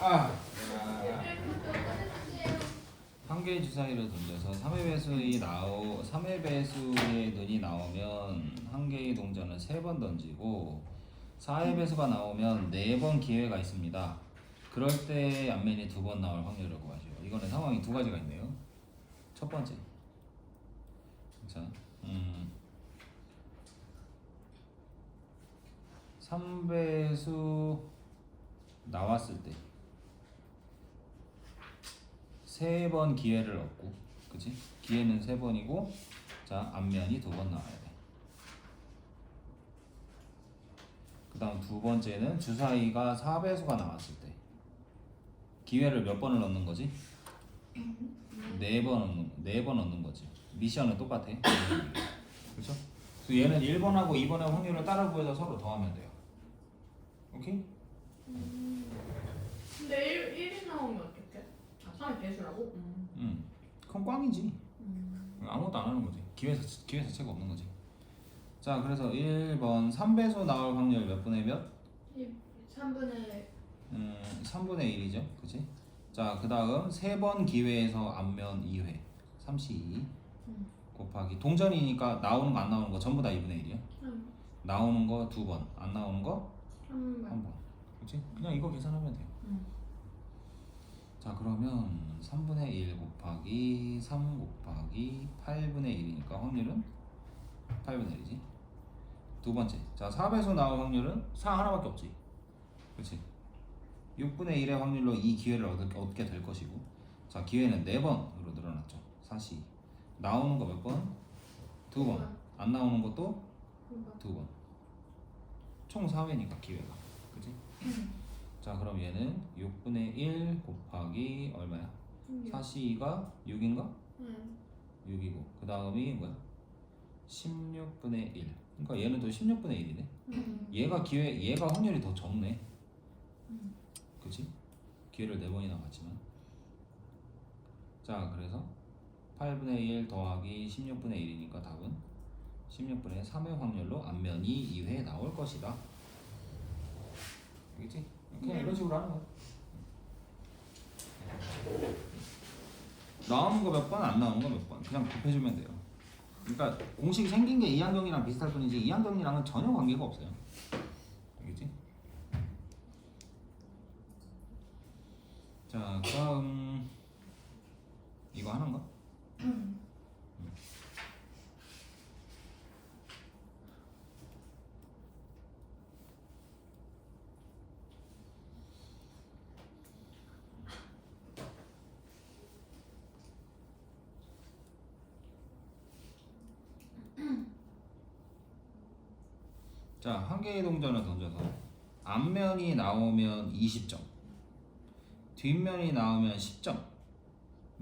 아. 한 개의 주사위를 던져서 3의 배수의 나오 3의 배수의 눈이 나오면 한 개의 동전을 세번 던지고 4의 배수가 나오면 네번 기회가 있습니다. 그럴 때 앞면이 두 번 나올 확률을 구하죠. 이거는 상황이 두 가지가 있네요. 첫 번째. 자, 음. 3배수 나왔을 때 세 번 기회를 얻고 그치? 기회는 세 번이고 자 앞면이 두 번 나와야 돼. 그 다음 두 번째는 주사위가 4배수가 나왔을 때 기회를 몇 번을 얻는 거지? 네 번 얻는 네 번 얻는 거지. 미션은 똑같아. 그렇죠? 그래서 얘는 1번하고 2번의 확률을 따라 구해서 서로 더하면 돼요. 오케이? 근데 1, 1이 나오면 아 3이 배수라고? 음. 음. 그럼 꽝이지. 음. 아무것도 안 하는 거지. 기회 자- 기회 자체가 없는 거지. 자, 그래서 1번 3배수 나올 확률 몇 분의 몇? 3분의 음, 3분의 1이죠. 그치? 자, 그 다음 세 번 기회에서 앞면 2회. 32 음. 곱하기 동전이니까 나오는 거 안 나오는 거 전부 다 2분의 1이야. 3, 나오는 거 두 번, 안 나오는 거 3분 한 번. 그치? 그냥 이거 계산하면. 음. 자, 그러면 3분의 1 곱하기 3 곱하기 8분의 1이니까 확률은 8분의 1이지. 두 번째. 자, 4배수 나올 확률은 4 하나밖에 없지. 그치? 6분의 1의 확률로 이 기회를 얻게, 얻게 될 것이고. 자, 기회는 4번으로 늘어났죠. 4시. 나오는 거 몇 번? 두 번. 안 나오는 것도 두 번. 총 4회니까 기회가. 그치? 자, 그럼 얘는 6분의 1 곱하기 얼마야? 4시가 6인가? 음. 6이고 그 다음이 뭐야? 16분의 1 그러니까 얘는 또 16분의 1이네 음. 얘가 기회 얘가 확률이 더 적네 음. 그치? 기회를 4번이나 받지만 자 그래서 8분의 1 더하기 16분의 1이니까 답은 16분의 3의 확률로 앞면이 2회 나올 것이다 알겠지? 그냥 네. 이런 식으로 하는 거야 나오는 거몇 번, 안 나오는 거몇 번. 그냥 곱해주면 돼요. 그러니까 공식이 생긴 게 이항경이랑 비슷할 뿐이지 이항경이랑은 전혀 관계가 없어요. 알겠지? 자, 그다음 이거 하는가? 자, 한 개의 동전을 던져서 앞면이 나오면 20점, 뒷면이 나오면 10점을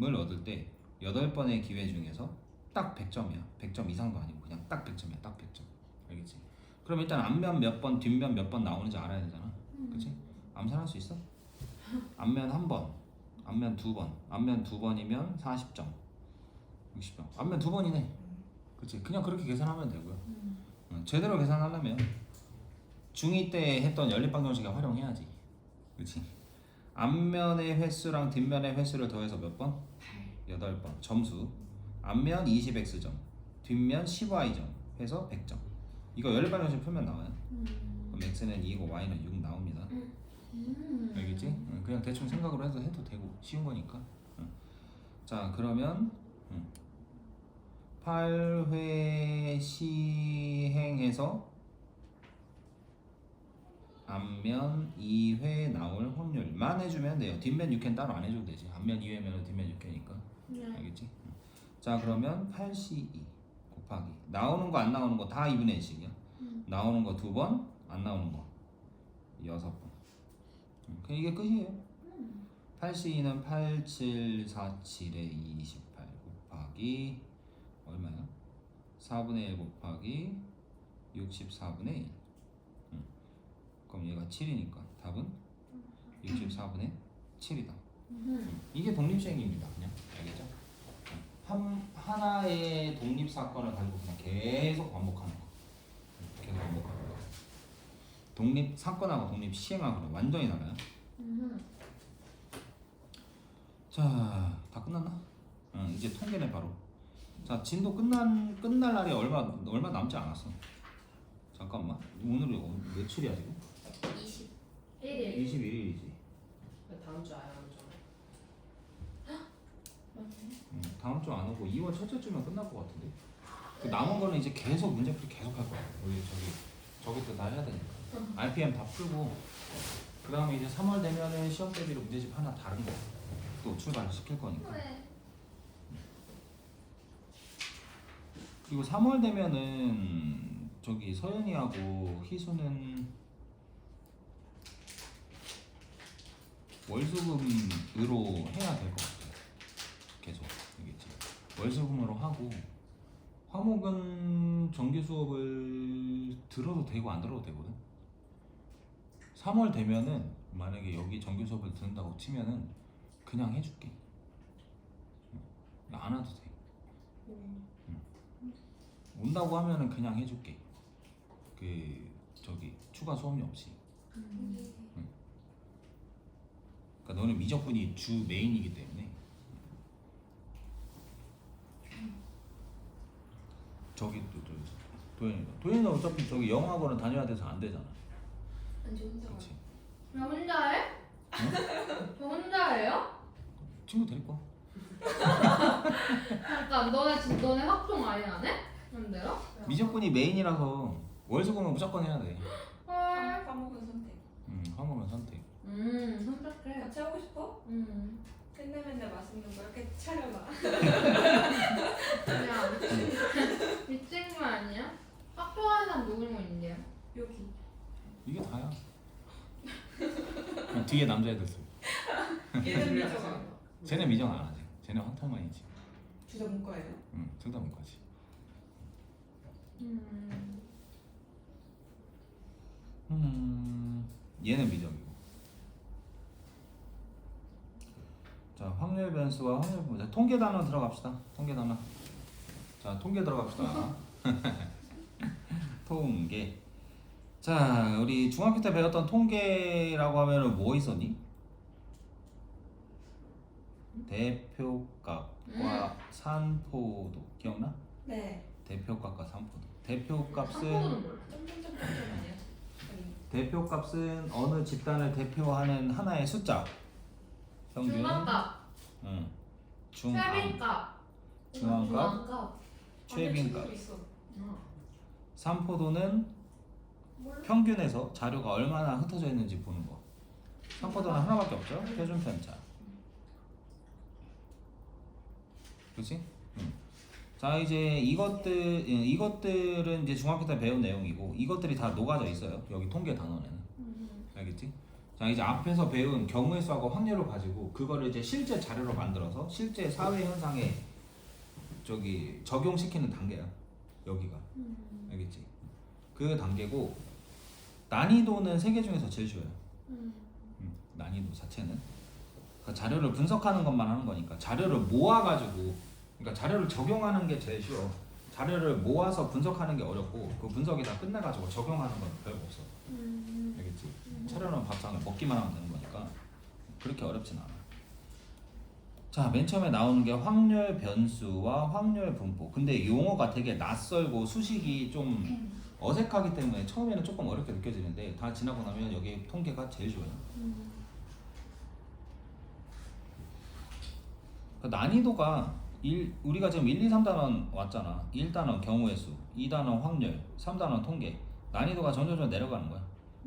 얻을 때 8번의 기회 중에서 딱 100점이야. 100점 이상도 아니고 그냥 딱 100점이야. 딱 100점. 알겠지? 그럼 일단 앞면 몇 번, 뒷면 몇 번 나오는지 알아야 되잖아. 그치? 암산할 수 있어? 앞면 한 번, 앞면 두 번, 앞면 두 번이면 40점, 60점. 앞면 두 번이네. 그치? 그냥 그렇게 계산하면 되고요. 어, 제대로 계산하려면 중2 때 했던 연립방정식을 활용해야지. 그치? 앞면의 횟수랑 뒷면의 횟수를 더해서 몇 번? 8번. 점수. 앞면 20x점, 뒷면 10y점 해서 100점. 이거 연립방정식 풀면 나와요. 그럼 x는 2고 y는 6 나옵니다. 음. 알겠지? 응, 그냥 대충 생각으로 해도 되고 쉬운 거니까. 응. 자 그러면 응. 8회 시행해서 앞면 2회 나올 확률만 해주면 돼요. 뒷면 6회는 따로 안 해줘도 되지. 앞면 2회면 뒷면 6회니까. 네. 알겠지? 응. 자 그러면 8C2 곱하기 나오는 거 안 나오는 거 다 2분의 1씩이야. 음. 나오는 거 두 번, 안 나오는 거 여섯 번. 음, 그냥 이게 끝이에요. 8C2는 8747에 28 곱하기 얼마야? 4분의 1 곱하기 64분의 1. 음. 그럼 얘가 7이니까 답은 64분의 7이다. 음. 이게 독립시행입니다. 그냥 알겠죠? 한 하나의 독립 사건을 가지고 그냥 계속 반복하는 거. 계속 반복하는 거. 독립 사건하고 독립 시행하고는 완전히 달라요. 음. 자, 다 끝났나? 응, 이제 통계네 바로. 자, 진도 끝난 끝날 날이 얼마 얼마 남지 않았어. 잠깐만. 오늘이 어- 며칠이야 지금? 20. 1일 21일이지. 다음 주 아예 안 줘. 응, 다음 주 안 오고 2월 첫째 주면 끝날 것 같은데. 그 남은 거는 이제 계속 문제풀이 계속 할 거야. 우리 저기 저기 또 다 해야 되니까. RPM 다 풀고 그 다음에 이제 3월 되면은 시험 대비로 문제집 하나 다른 거 또 출발 시킬 거니까. 왜? 그리고 3월 되면은 저기 서연이하고 희수는 월수금으로 해야 될 것 같아. 계속 알겠지? 월수금으로 하고 화목은 정규 수업을 들어도 되고 안 들어도 되거든. 3월 되면은 만약에 여기 정규 수업을 듣는다고 치면은 그냥 해줄게. 안 와도 돼. 온다고 하면은 그냥 해줄게. 그 저기 추가 수업료 없이. 그러니까 너는 미적분이 주 메인이기 때문에. 저기 또 저, 도현이 도현이는 어차피 저기 영어학원은 다녀야 돼서 안 되잖아. 혼자. 그렇지. 저 혼자 해? 저 혼자 해요? 친구 데리고 와. 잠깐 너네 진 너네 합동 아예 안 해? 뭔데요? 미적분이 메인이라서 월수금은 무조건 해야 돼. 헐. 까먹은 선택. 음, 화목은 선택. 음 선택해 같이 하고 싶어? 음 맨날 맨날 맛있는 거 이렇게 차려놔. 그냥 미친 거 아니야? 학교 가는 사람 누구 누구 있는데요? 여기. 이게 다야. 뒤에 남자애들 수. 얘는 미쳐가. 쟤네 미정 안 하지. 쟤네 헌터만이지. 주저 문과예요. 응, 둘다 문과지. 음 음, 얘는 미정이고. 자, 확률 변수와 확률 분자. 통계 단어 들어갑시다. 통계 단어. 자, 통계 들어갑시다. 통계. 자, 우리 중학교 때 배웠던 통계라고 하면은 뭐 있었니? 대표값과 산포도 기억나? 네. 대표값과 산포도. 대표값은 몰라. 아니. 대표값은 어느 집단을 대표하는 하나의 숫자. 평균. 중간값 응. 중앙. 중앙값. 중앙값. 최빈값. 어. 산포도는 평균에서 자료가 얼마나 흩어져 있는지 보는 거. 산포도는 하나밖에 없죠. 표준 편차. 그렇지? 응. 자 이제 이것들 예, 이것들은 이제 중학교 때 배운 내용이고 이것들이 다 녹아져 있어요. 여기 통계 단원에는. 알겠지? 자 이제 앞에서 배운 경우의 수하고 확률을 가지고 그거를 이제 실제 자료로 만들어서 실제 사회 현상에 저기 적용시키는 단계야. 여기가. 알겠지? 그 단계고 난이도는 세 개 중에서 제일 쉬워요. 음, 난이도 자체는 그러니까 자료를 분석하는 것만 하는 거니까 자료를 모아가지고 그러니까 자료를 적용하는 게 제일 쉬워. 자료를 모아서 분석하는 게 어렵고 그 분석이 다 끝나가지고 적용하는 건 별거 없어. 알겠지? 차려놓은 밥상을 먹기만 하면 되는 거니까 그렇게 어렵진 않아. 자, 맨 처음에 나오는 게 확률 변수와 확률 분포. 근데 용어가 되게 낯설고 수식이 좀 어색하기 때문에 처음에는 조금 어렵게 느껴지는데 다 지나고 나면 여기 통계가 제일 쉬워요. 그 난이도가 일, 우리가 지금 1, 2, 3단원 왔잖아. 1단원 경우의 수, 2단원 확률, 3단원 통계. 난이도가 점점점 내려가는 거야.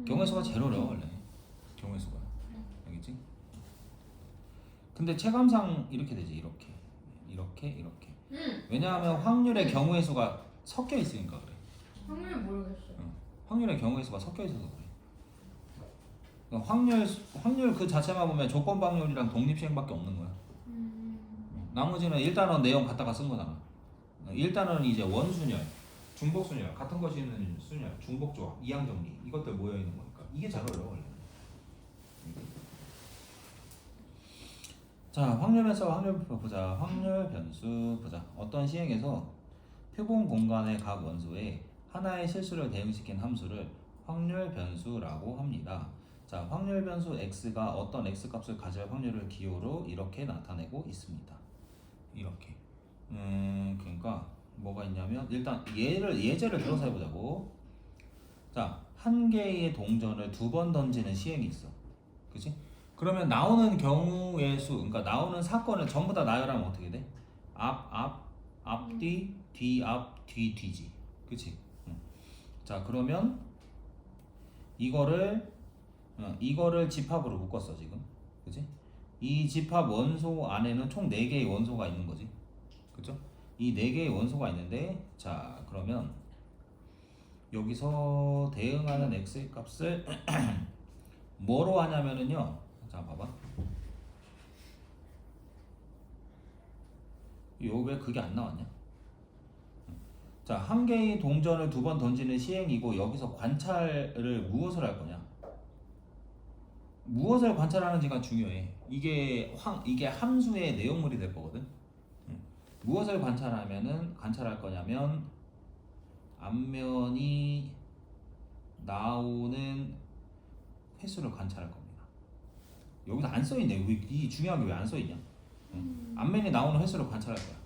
경우의 수가 제일 어려워 원래. 경우의 수가. 알겠지? 근데 체감상 이렇게 되지. 이렇게. 이렇게 이렇게. 응 왜냐하면 확률의 경우의 수가 섞여 있으니까 그래. 확률 모르겠어요 확률의 경우의 수가 섞여 있어서 그래. 그러니까 확률 확률 그 자체만 보면 조건 방률이랑 독립 시행밖에 없는 거야. 나머지는 일단은 내용 갖다가 쓴 거잖아. 일단은 이제 원순열, 중복순열, 같은 것이 있는 순열, 중복조합, 이항정리 이것들 모여 있는 거니까 이게 잘 어려워 원래. 자 확률 변수와 확률 보자. 확률 변수 보자. 어떤 시행에서 표본 공간의 각 원소에 하나의 실수를 대응시킨 함수를 확률 변수라고 합니다. 자, 확률 변수 x가 어떤 x 값을 가질 확률을 기호로 이렇게 나타내고 있습니다. 이렇게. 음, 그러니까 뭐가 있냐면 일단 예를 예제를 들어서 해보자고. 자, 한 개의 동전을 두 번 던지는 시행이 있어. 그치? 그러면 나오는 경우의 수, 그러니까 나오는 사건을 전부 다 나열하면 어떻게 돼? 앞, 앞, 앞뒤, 뒤, 앞, 뒤, 뒤지. 그치? 응. 자, 그러면 이거를, 어, 이거를 집합으로 묶었어, 지금. 그치? 이 집합 원소 안에는 총 4개의 원소가 있는 거지. 그죠? 이 4개의 원소가 있는데, 자, 그러면 여기서 대응하는 x의 값을 뭐로 하냐면은요. 자, 봐봐. 요왜 그게 안 나왔냐? 자, 한 개의 동전을 두 번 던지는 시행이고 여기서 관찰을 무엇을 할 거냐? 무엇을 관찰하는지가 중요해. 이게 황 이게 함수의 내용물이 될 거거든. 음. 무엇을 관찰하면은 관찰할 거냐면 앞면이 나오는 횟수를 관찰할 겁니다. 여기서 안 써 있네. 왜, 이 중요한 게 왜 안 써 있냐? 응. 앞면이 나오는 횟수를 관찰할 거야.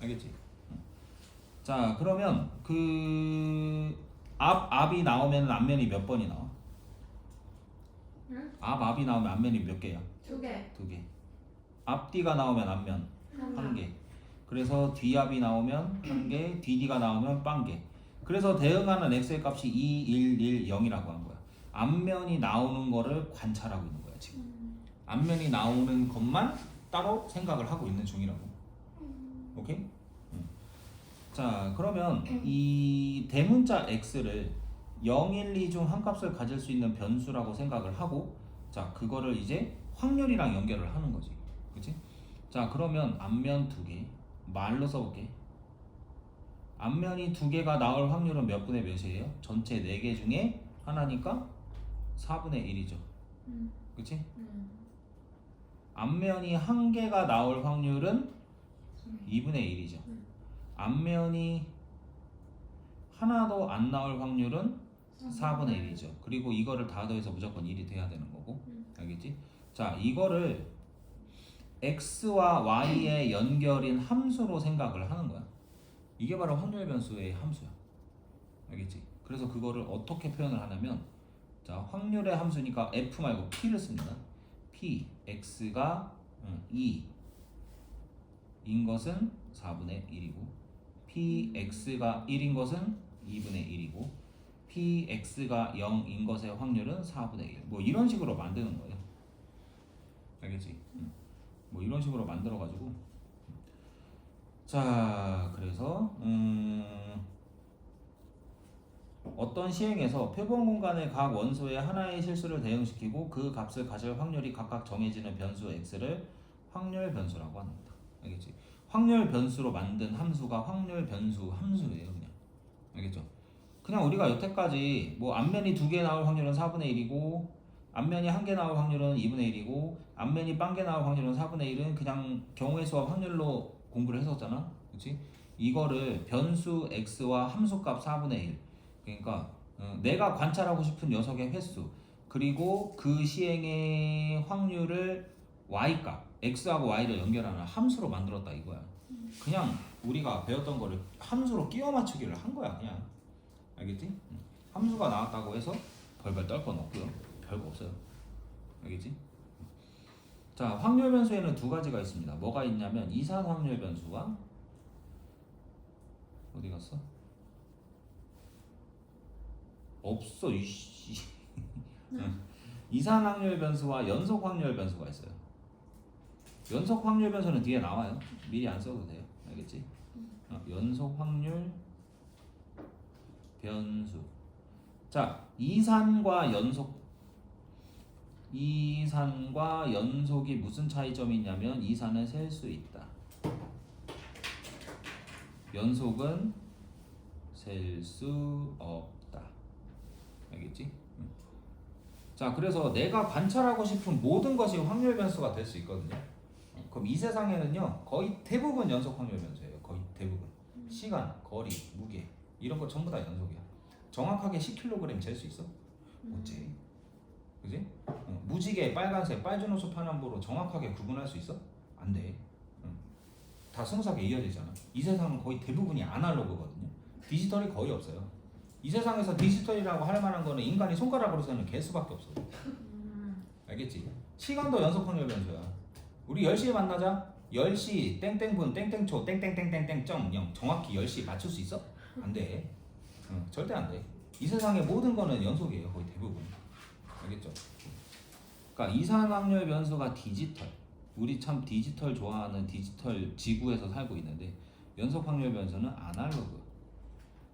알겠지? 응. 자, 그러면 그 앞, 앞이 나오면 앞면이 몇 번이 나와? 응? 앞, 앞이 나오면 앞면이 몇 개야? 두 개. 두 개. 앞뒤가 나오면 앞면 한. 개. 그래서 뒤앞이 나오면 한 개, 뒤뒤가 나오면 빵 개. 그래서 대응하는 x의 값이 2, 1, 1, 0이라고 한 거야. 앞면이 나오는 거를 관찰하고 있는 거야, 지금. 앞면이 나오는 것만 따로 생각을 하고 있는 중이라고. 오케이? 음. 자, 그러면 이 대문자 x를 0, 1, 2 중 한 값을 가질 수 있는 변수라고 생각을 하고 자, 그거를 이제 확률이랑 연결을 하는 거지. 그치? 자, 그러면 앞면 두 개. 말로 써볼게. 앞면이 두 개가 나올 확률은 몇 분의 몇이에요? 전체 네 개 중에 하나니까 4분의 1이죠. 음. 그치? 음. 앞면이 한 개가 나올 확률은 2분의 1이죠. 음. 앞면이 하나도 안 나올 확률은 4분의 1이죠. 그리고 이거를 다 더해서 무조건 1이 돼야 되는 거고. 음. 알겠지? 자, 이거를 x와 y의 연결인 함수로 생각을 하는 거야. 이게 바로 확률 변수의 함수야. 알겠지? 그래서 그거를 어떻게 표현을 하냐면 자, 확률의 함수니까 f 말고 p를 씁니다. p x가 2 인 것은 4분의 1이고 px가 1인 것은 2분의 1이고 px가 0인 것의 확률은 4분의 1. 뭐 이런 식으로 만드는 거예요. 알겠지? 음. 뭐 이런 식으로 만들어 가지고 자, 그래서 음 어떤 시행에서 표본 공간의 각 원소의 하나의 실수를 대응시키고 그 값을 가질 확률이 각각 정해지는 변수 x를 확률 변수라고 합니다. 알겠지? 확률 변수로 만든 함수가 확률 변수 함수예요, 그냥. 알겠죠? 그냥 우리가 여태까지 뭐 앞면이 두 개 나올 확률은 4분의 1이고 앞면이 한 개 나올 확률은 2분의 1이고 앞면이 빵 개 나올 확률은 4분의 1은 그냥 경우의 수와 확률로 공부를 했었잖아. 그렇지? 이거를 변수 x와 함수값 4분의 1. 그러니까 어, 내가 관찰하고 싶은 녀석의 횟수 그리고 그 시행의 확률을 y값 x하고 y를 연결하는 함수로 만들었다 이거야. 그냥 우리가 배웠던 거를 함수로 끼워 맞추기를 한 거야 그냥. 알겠지? 응. 함수가 나왔다고 해서 벌벌 떨 건 없고요. 별거 없어요. 알겠지? 자, 확률 변수에는 두 가지가 있습니다. 뭐가 있냐면 이산 확률 변수와 어디 갔어? 없어 이씨. 응. 이산 확률 변수와 연속 확률 변수가 있어요. 연속 확률 변수는 뒤에 나와요. 미리 안 써도 돼요. 알겠지? 어, 연속 확률 변수. 자, 이산과 연속 이 산과 연속이 무슨 차이점이 있냐면 이 산은 셀 수 있다. 연속은 셀 수 없다. 알겠지? 응. 자, 그래서 내가 관찰하고 싶은 모든 것이 확률 변수가 될 수 있거든요. 그럼 이 세상에는요, 거의 대부분 연속 확률 변수예요. 거의 대부분. 시간, 거리, 무게 이런 거 전부 다 연속이야. 정확하게 10kg 잴 수 있어? 못지. 그지? 무지개 빨간색 빨주노초 파남보로 정확하게 구분할 수 있어? 안 돼. 응. 다 스무스하게 이어지잖아. 이 세상은 거의 대부분이 아날로그거든요. 디지털이 거의 없어요. 이 세상에서 디지털이라고 할 만한 거는 인간이 손가락으로 세는 개수밖에 없어. 알겠지? 시간도 연속 확률 변수야. 우리 10시에 만나자. 10시 땡땡분 땡땡초 땡땡땡땡땡 점 0. 정확히 10시 맞출 수 있어? 안 돼. 응, 절대 안 돼. 이 세상의 모든 거는 연속이에요. 거의 대부분. 알겠죠? 그러니까 이산 확률 변수가 디지털. 우리 참 디지털 좋아하는 디지털 지구에서 살고 있는데 연속 확률 변수는 아날로그.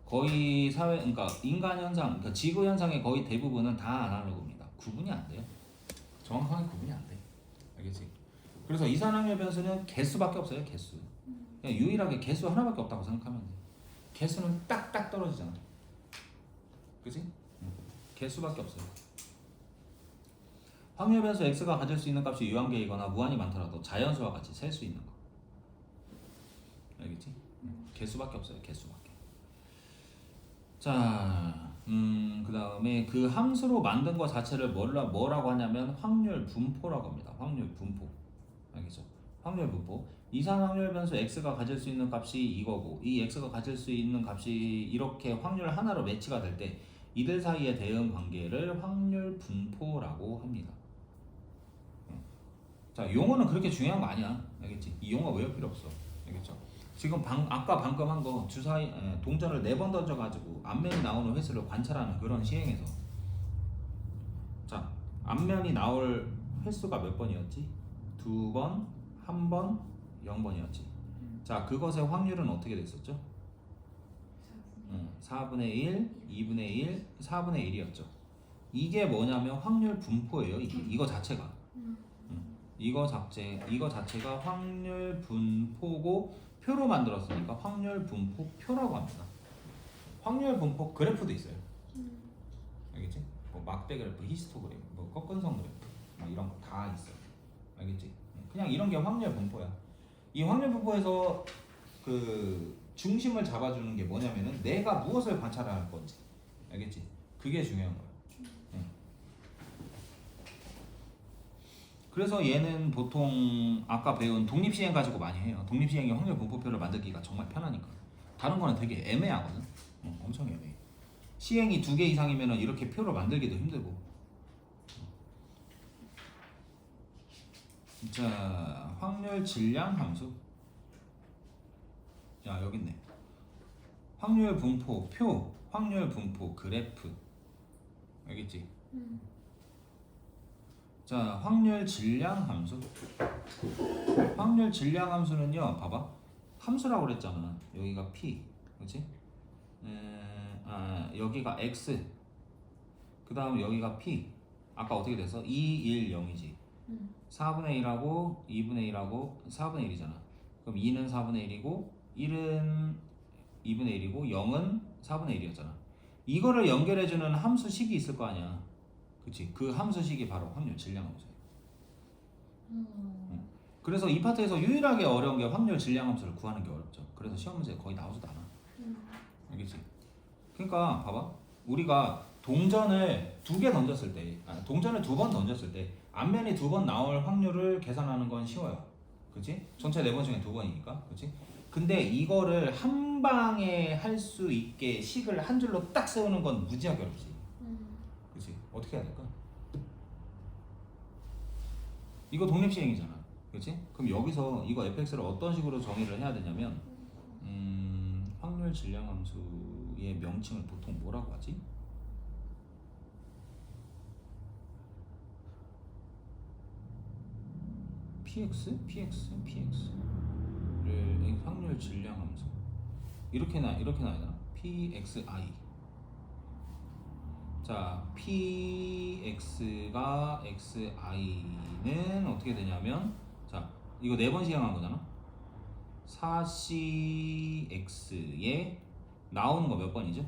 거의 사회 그러니까 인간 현상, 그러니까 지구 현상의 거의 대부분은 다 아날로그입니다. 구분이 안 돼요. 정확하게 구분이 안 돼. 알겠지? 그래서 이산 확률 변수는 개수밖에 없어요. 개수. 그냥 유일하게 개수 하나밖에 없다고 생각하면 돼. 개수는 딱딱 떨어지잖아. 그지? 개수밖에 없어요. 확률 변수 x가 가질 수 있는 값이 유한계이거나 무한히 많더라도 자연수와 같이 셀 수 있는 거. 알겠지? 개수밖에 없어요. 개수밖에. 자, 음, 그 다음에 그 함수로 만든 거 자체를 뭐라, 뭐라고 하냐면 확률 분포라고 합니다. 확률 분포. 알겠죠? 확률 분포. 이산 확률 변수 x가 가질 수 있는 값이 이거고 이 x가 가질 수 있는 값이 이렇게 확률 하나로 매치가 될 때 이들 사이의 대응 관계를 확률 분포라고 합니다. 음. 자, 용어는 그렇게 중요한 거 아니야. 알겠지? 이 용어 외울 필요 없어. 알겠죠? 지금 방, 아까 방금 한 거 주사위 에, 동전을 네 번 던져가지고 앞면이 나오는 횟수를 관찰하는 그런 시행에서 자 앞면이 나올 횟수가 몇 번이었지? 두 번, 한 번, 영 번이었지. 자 그것의 확률은 어떻게 됐었죠? 응, 4분의 1, 2분의 1, 4분의 1이었죠. 이게 뭐냐면 확률 분포예요. 이게 이거 자체가. 응, 이거 자체 이거 자체가 확률 분포고 표로 만들었으니까 확률 분포 표라고 합니다. 확률 분포 그래프도 있어요. 알겠지? 뭐 막대 그래프, 히스토그래프, 뭐 꺾은성 그래프, 뭐 이런 거 다 있어. 알겠지? 그냥 이런 게 확률 분포야. 이 확률 분포에서 그 중심을 잡아주는 게 뭐냐면은 내가 무엇을 관찰할 건지. 알겠지? 그게 중요한 거야. 응. 그래서 얘는 보통 아까 배운 독립시행 가지고 많이 해요. 독립시행의 확률 분포표를 만들기가 정말 편하니까. 다른 거는 되게 애매하거든. 어, 엄청 애매해. 시행이 두 개 이상이면 이렇게 표를 만들기도 힘들고. 자, 확률 질량 함수. 야, 여기 있네. 확률 분포 표, 확률 분포 그래프. 알겠지? 자, 확률 질량 함수. 확률 질량 함수는요, 봐봐. 함수라고 그랬잖아. 여기가 p, 그렇지? 에, 아, 여기가 x. 그 다음 여기가 p. 아까 어떻게 돼서 2, 1, 0이지. 4분의 1하고 2분의 1하고 4분의 1이잖아. 그럼 2는 4분의 1이고 1은 2분의 1이고 0은 4분의 1이었잖아. 이거를 연결해주는 함수식이 있을 거 아니야. 그치? 그 함수식이 바로 확률 질량 함수예요. 응. 그래서 이 파트에서 유일하게 어려운 게 확률 질량 함수를 구하는 게 어렵죠. 그래서 시험 문제 거의 나오지도 않아. 알겠지? 그러니까 봐봐. 우리가 동전을 두 개 던졌을 때, 아, 동전을 두 번 던졌을 때 앞면이 두 번 나올 확률을 계산하는 건 쉬워요. 그치? 전체 네 번 중에 두 번이니까. 그치? 근데 이거를 한 방에 할 수 있게 식을 한 줄로 딱 세우는 건 무지하게 어렵지. 어떻게 해야 될까? 이거 독립시행이잖아. 그치? 그럼 여기서 이거 fx를 어떤 식으로 정의를 해야 되냐면 음, 확률 질량 함수의 명칭을 보통 뭐라고 하지? px? px? px를 확률 질량 함수 이렇게 나 이렇게 나야 pxi 자, px가 xi는 어떻게 되냐면 자, 이거 네번 시행한 거잖아. 4cx에 나오는 거 몇 번이죠?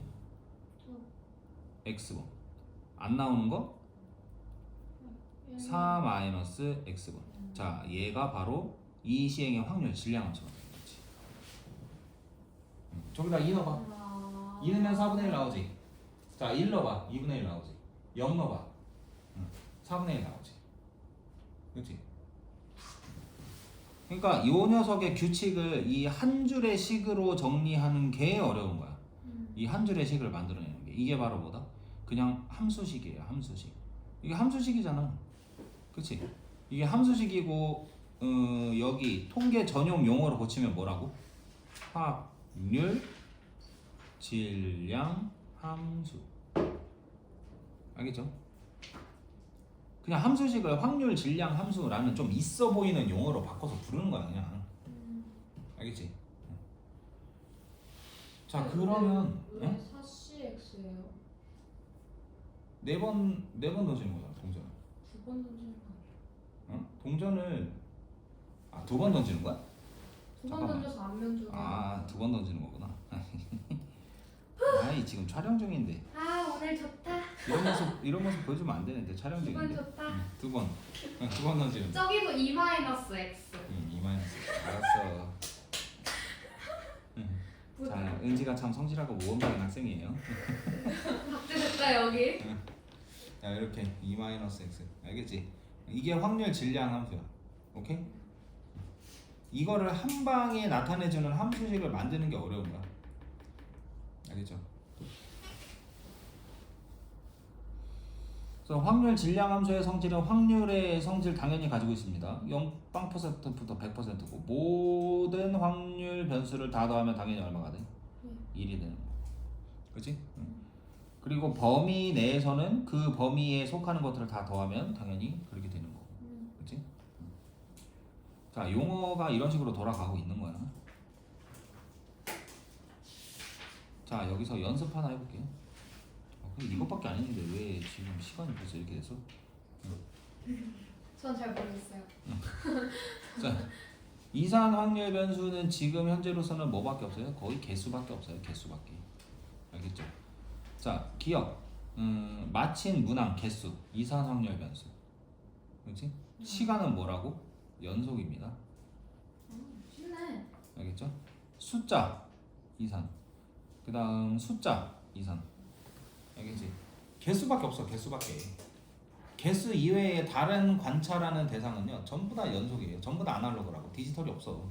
x번. 안 나오는 거 4 마이너스 x번. 자, 얘가 바로 이 시행의 확률 질량 함수가 되는 거지. 음, 저기다 2 넣어봐. 2 넣으면 4분의 1 나오지. 자, 1 넣어봐. 2분의 1 나오지. 0 넣어봐. 응. 4분의 1 나오지. 그렇지? 그러니까 요 녀석의 규칙을 이 한 줄의 식으로 정리하는 게 어려운 거야. 이한 줄의 식을 만들어내는 게 이게 바로 뭐다? 그냥 함수식이에요. 함수식. 이게 함수식이잖아. 그렇지? 이게 함수식이고 어, 여기 통계 전용 용어로 고치면 뭐라고? 확률, 질량, 함수. 알겠죠? 그냥 함수식을 확률, 질량, 함수라는 좀 있어 보이는 용어로 바꿔서 부르는 거야 그냥. 알겠지? 자 그러면 왜 응? 4CX예요? 네번 네 번 던지는 거잖아 동전. 두번 던지는 거 어? 동전을 아 두 번 던지는 거야? 두 번 잠깐만. 던져서 안면 주고 아두 번 던지는 거구나. 아이 지금 촬영 중인데 아 오늘 좋다 이런 모습 이런 모습 보여주면 안 되는데 촬영 중인데. 좋다 두 번. 두 번 던지는. 거. 저기도 2 마이너스 X 응, 이 마이너스. 알았어. 자, 은지가 참 성실하고 모범적인 학생이에요. 박제 됐다 여기 자, 이렇게 2 마이너스 x. 알겠지? 이게 확률 질량 함수야. 오케이? 이거를 한 방에 나타내주는 함수식을 만드는 게 어려운 거야. 알겠죠? 그래서 확률 질량 함수의 성질은 확률의 성질 당연히 가지고 있습니다. 0빵%부터 100%고 모든 확률 변수를 다 더하면 당연히 얼마가 돼? 1이 되는 거. 그렇지? 그리고 범위 내에서는 그 범위에 속하는 것들을 다 더하면 당연히 그렇게 되는 거고. 그렇지? 자, 용어가 이런 식으로 돌아가고 있는 거야. 자, 여기서 연습 하나 해 볼게요. 어, 근데 이것밖에 안 했는데 왜 지금 시간이 벌써 이렇게 됐어? 전잘 모르겠어요 자, 이산 확률 변수는 지금 현재로서는 뭐밖에 없어요? 거의 개수밖에 없어요. 개수밖에. 알겠죠? 자, 기억. 음, 마친 문항 개수. 이산 확률 변수. 그렇지? 시간은 뭐라고? 연속입니다. 쉽네 알겠죠? 숫자 이산. 그다음 숫자 이산. 알겠지? 개수밖에 없어. 개수밖에. 개수 이외에 다른 관찰하는 대상은요 전부 다 연속이에요. 전부 다 아날로그라고 디지털이 없어.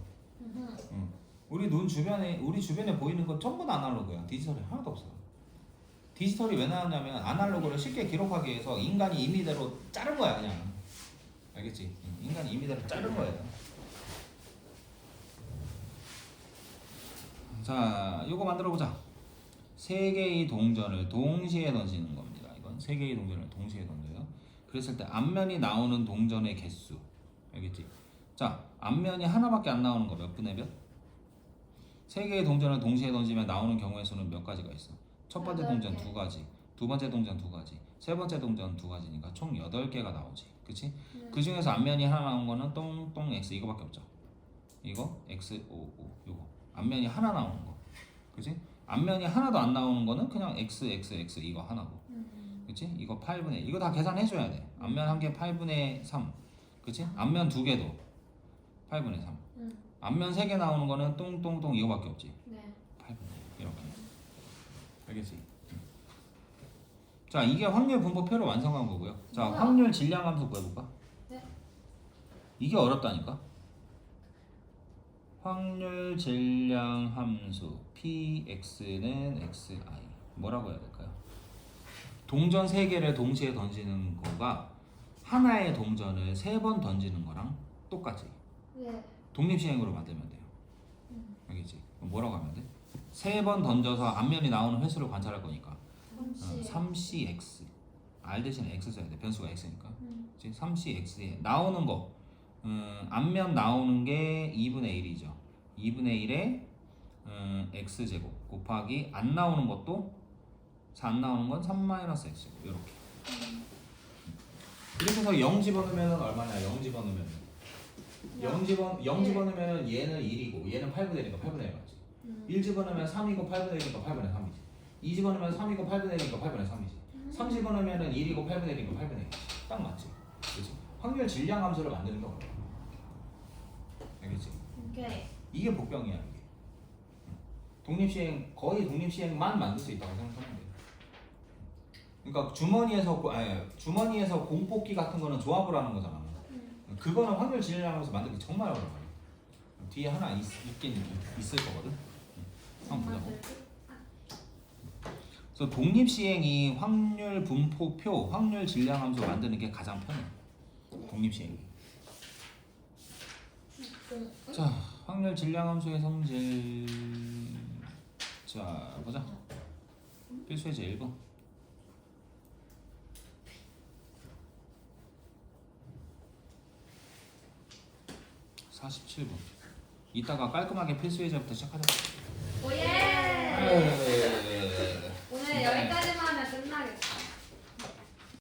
응. 우리 눈 주변에 우리 주변에 보이는 건 전부 다 아날로그야. 디지털이 하나도 없어. 디지털이 왜 나왔냐면 아날로그를 쉽게 기록하기 위해서 인간이 임의대로 자른 거야 그냥. 알겠지? 응, 인간이 임의대로 자른 거예요. 자, 요거 만들어 보자. 세 개의 동전을 동시에 던지는 겁니다. 이건 세 개의 동전을 동시에 던져요. 그랬을 때 앞면이 나오는 동전의 개수. 알겠지? 자, 앞면이 하나밖에 안 나오는 거 몇 분의 몇? 세 개의 동전을 동시에 던지면 나오는 경우의 수는 몇 가지가 있어? 첫 번째 동전 개. 두 가지, 두 번째 동전 두 가지, 세 번째 동전 두 가지니까 총 여덟 개가 나오지. 그치? 그 중에서 앞면이 하나 나온 거는 똥똥 x 이거밖에 없죠. 이거 x o o 요거 앞면이 하나 나오는 거. 그치? 앞면이 하나도 안 나오는 거는 그냥 x x x 이거 하나고. 그치? 이거 8분의 이거 다 계산해 줘야 돼. 앞면 한 개 8분의 3. 그치? 앞면 두 개도 8분의 3. 응. 앞면 세 개 나오는 거는 똥똥똥 이거밖에 없지. 네 8분의 이렇게. 알겠지? 자, 이게 확률 분포표를 완성한 거고요. 자, 우와. 확률 질량 함수 구해볼까? 네. 이게 어렵다니까? 확률 질량 함수 px는 xi 뭐라고 해야 될까요? 동전 세 개를 동시에 던지는 거가 하나의 동전을 세 번 던지는 거랑 똑같이 네. 독립시행으로 만들면 돼요. 알겠지? 그럼 뭐라고 하면 돼? 세 번 던져서 앞면이 나오는 횟수를 관찰할 거니까 어, 3C 3cx r 대신에 x 써야 돼. 변수가 x니까. 음. 그치? 3cx에 나오는 거 음, 앞면 나오는 게 2분의 1이죠. 2분의 1에 음, x제곱 곱하기 안 나오는 것도 자, 안 나오는 건 3-x고 이렇게. 이렇게 해서 0 집어넣으면 얼마냐? 0 집어넣으면 0 집어 0 일. 집어넣으면 얘는 1이고 얘는 8분의 1이니까 8분의 1 맞지. 1 집어넣으면 3이고 8분의 1이니까 8분의 3이지. 2 집어넣으면 3이고 8분의 1이니까 8분의 3이지. 3 집어넣으면 1이고 8분의 1이니까 8분의 1이지. 딱 맞지. 그렇지? 확률 질량 함수를 만드는 게 어려워. 알겠지? 오케이 이게 복병이야. 독립시행 거의 독립시행만 만들 수 있다고 생각하면 돼. 그러니까 주머니에서 고- 아니 주머니에서 공뽑기 같은 거는 조합을 하는 거잖아. 그거는 확률 진행하면서 만들기 정말 어려운 거예요. 뒤에 하나 있, 있- 있을 거거든. 한번 보자고. 그래서 독립 시행이 확률 분포표, 확률 질량 함수 만드는 게 가장 편해. 독립 시행이. 자, 확률 질량 함수의 성질. 자, 보자. 필수예제 1번. 47번. 이따가 깔끔하게 필수예제부터 시작하자. 오예. 오늘 네. 여기까지만 하면 끝나겠다.